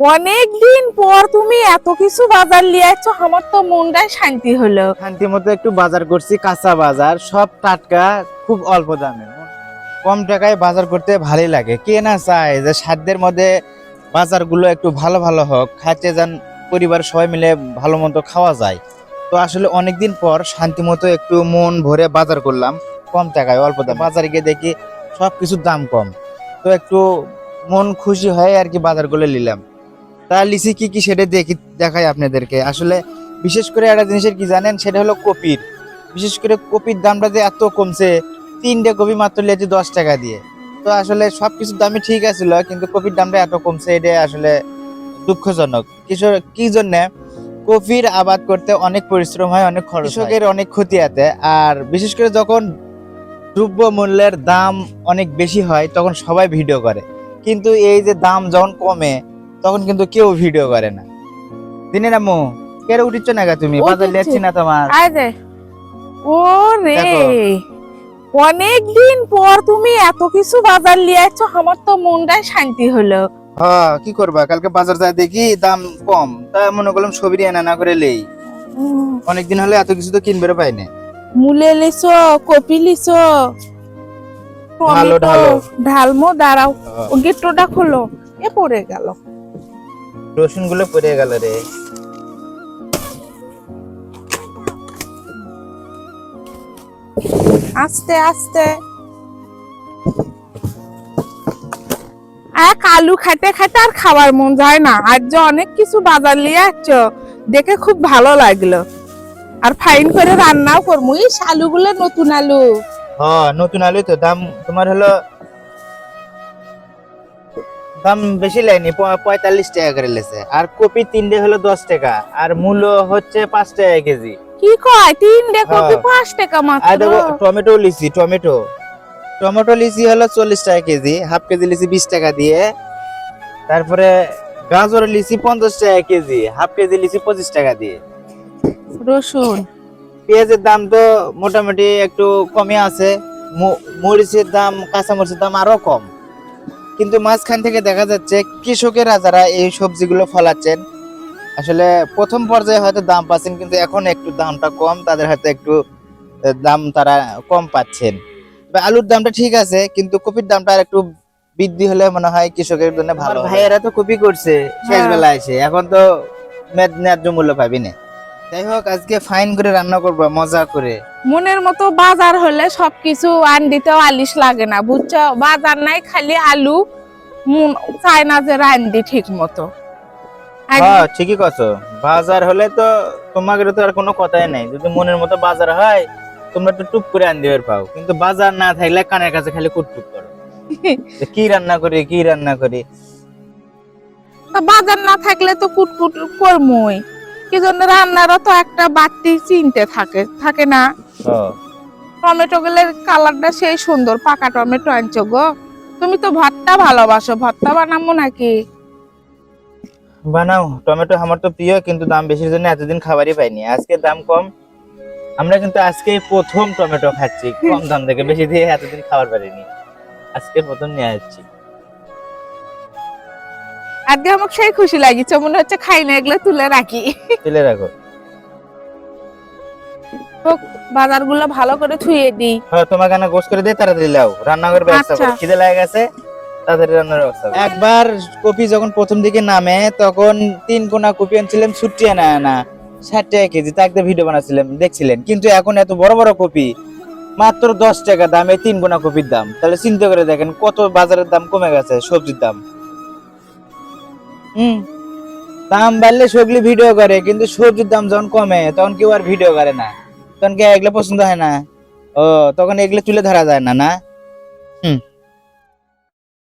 অনেক দিন পর তুমি এত কিছু বাজার নিয়ে আমার তো মনটাই শান্তি হলো। শান্তি মতো একটু বাজার করছি, কাঁচা বাজার, সব টাটকা, খুব অল্প দামে। কম টাকায় বাজার করতে ভালোই লাগে। কে না চায় যে সাধ্যের মধ্যে বাজারগুলো একটু ভালো ভালো হোক খাইতে যান পরিবার সবাই মিলে ভালো মতো খাওয়া যায়। তো আসলে অনেকদিন পর শান্তি মতো একটু মন ভরে বাজার করলাম, কম টাকায়, অল্প দাম। বাজারে গিয়ে দেখি সব কিছুর দাম কম। তো একটু মন খুশি হয়ে আর কি বাজারগুলো নিলাম। তা লিচি কি কি সেটা দেখি, দেখাই আপনাদেরকে। আসলে বিশেষ করে একটা জিনিসের কি জানেন, সেটা হলো কপির। বিশেষ করে কপির দামটা যে এত কমছে, তিনটে কপি মাত্র লিয়েছে দশ টাকা দিয়ে। তো আসলে সব কিছুর দামই ঠিক আছিল, কিন্তু কপির দামটা এত কমছে, এটা আসলে দুঃখজনক। কৃষক কি জন্য? কপির আবাদ করতে অনেক পরিশ্রম হয়, অনেক খরচ কৃষকের অনেক ক্ষতি আছে আর বিশেষ করে যখন দ্রব্য মূল্যের দাম অনেক বেশি হয়, তখন সবাই ভিডিও করে। কিন্তু এই যে দাম যখন কমে তখন কিন্তু কেউ ভিডিও করে না। দিনে রামু কেড়ে উঠিচ্ছ না গা তুমি বাজার। লেচ্ছি না তোমার। আয় যে ও রে অনেক দিন পর তুমি এত কিছু বাজার আসছো আমার তো মনটাই শান্তি হলো। হ্যাঁ কি করবা? কালকে বাজার যায় দেখি দাম কম। তা মনে করলাম ছবি এনা না করে লেই। অনেকদিন হলে এত কিছু তো কিনবে পাই না। মুলে লিছো কপি লিছো। ঢালো, ঢালো। ঢালমো দাঁড়াও। ও গেটটা খোলো। এ পড়ে গেল। রসুনগুলো পড়ে গেল রে। আস্তে আস্তে। এক আলু খাইতে খাইতে আর খাবার মন যায় না। আর যে অনেক কিছু বাজার নিয়ে আসছ দেখে খুব ভালো লাগল। আর ফাইন করে রান্নাও করব এই আলুগুলো নতুন আলু। হ্যাঁ নতুন আলু তো। দাম তোমার হলো দাম বেশি লাইনি পঁয়তাল্লিশ টাকা করে লেছে। আর কপি তিনটে হলো দশ টাকা আর মূল্য হচ্ছে পাঁচ টাকা কেজি। কি কয়? তিনটে কপি হ্যাঁ। পাঁচ টাকা মাত্র? আর দেখো টমেটো লিচি টমেটো। টমেটো লিচি হলো চল্লিশ টাকা কেজি হাফ কেজি লিচি বিশ টাকা দিয়ে। তারপরে গাজর লিচি পঞ্চাশ টাকা কেজি হাফ কেজি লিচি পঁচিশ টাকা দিয়ে। রসুন। পেঁয়াজের দাম তো মোটামুটি একটু কমে আছে। মরিচের দাম কাঁচা মরিচের দাম আরও কম। কিন্তু মাঝখান থেকে দেখা যাচ্ছে কৃষকেরা যারা এই সবজিগুলো ফলাচ্ছেন আসলে প্রথম পর্যায়ে হয়তো দাম পাচ্ছেন কিন্তু এখন একটু দামটা কম তাদের হয়তো একটু দাম তারা কম পাচ্ছেন। আলুর দামটা ঠিক আছে কিন্তু কপির দামটা আর একটু বৃদ্ধি হলে মনে হয় কৃষকের জন্য ভালো ভাইয়েরা তো কপি করছে শেষ। বেলা এসে। এখন তো ন্যায- ন্যায্য মূল্য পাবি না। যাই হোক আজকে ফাইন করে রান্না করব মজা করে। মনের মতো বাজার হলে সবকিছু আন দিতেও আলিশ লাগে না বুঝছ? বাজার নাই খালি আলু চায় না যে রান্দি ঠিক মতো। হ্যাঁ ঠিকই কথা বাজার হলে তো তোমাদের তো আর কোনো কথাই নাই। যদি মনের মতো বাজার হয় তোমরা তো টুপ করে আন দিবে পাও। কিন্তু বাজার না থাকলে কানের কাছে খালি কুটটুপ করো। কি রান্না করি কি রান্না করি? বাজার না থাকলে তো কুটকুট করমই। কি জন্য রান্নারও তো একটা বাড়তি চিনতে থাকে থাকে না। টমেটো কালারটা সেই সুন্দর পাকা টমেটো আনছো গো। তুমি তো ভর্তা ভালোবাসো ভর্তা বানাবো নাকি? বানাও টমেটো আমার তো প্রিয় কিন্তু দাম বেশির জন্য এতদিন খাবারই পাইনি। আজকে দাম কম আমরা কিন্তু আজকে প্রথম টমেটো খাচ্ছি কম দাম থেকে বেশি দিয়ে এতদিন খাবার পারিনি। আজকে প্রথম নিয়ে আসছি। আজকে আমাকে সেই খুশি লাগিছে মনে হচ্ছে খাই না এগুলো তুলে রাখি। তুলে রাখো। হোক বাজারগুলো ভালো করে ধুয়ে দিই। হ্যাঁ তোমাকে না গোস করে দিয়ে তাড়াতাড়ি লাও। রান্নাঘর ব্যবস্থা করো। আচ্ছা। খিদে লাগে গেছে তাড়াতাড়ি রান্নার ব্যবস্থা একবার কপি যখন প্রথম দিকে নামে তখন তিন কোনা কপি আনছিলাম ছুটি আনা না ষাট টাকা কেজি তাকে ভিডিও বানাচ্ছিলাম দেখছিলেন। কিন্তু এখন এত বড় বড় কপি মাত্র দশ টাকা দামে তিন কোনা কপির দাম। তাহলে চিন্তা করে দেখেন কত বাজারের দাম কমে গেছে সবজির দাম। দাম বাড়লে সবগুলি ভিডিও করে, কিন্তু সবজির দাম যখন কমে, তখন কেউ আর ভিডিও করে না। তখন কি এগুলো পছন্দ হয় না? ও, তখন এগুলো তুলে ধরা যায় না না? হুম।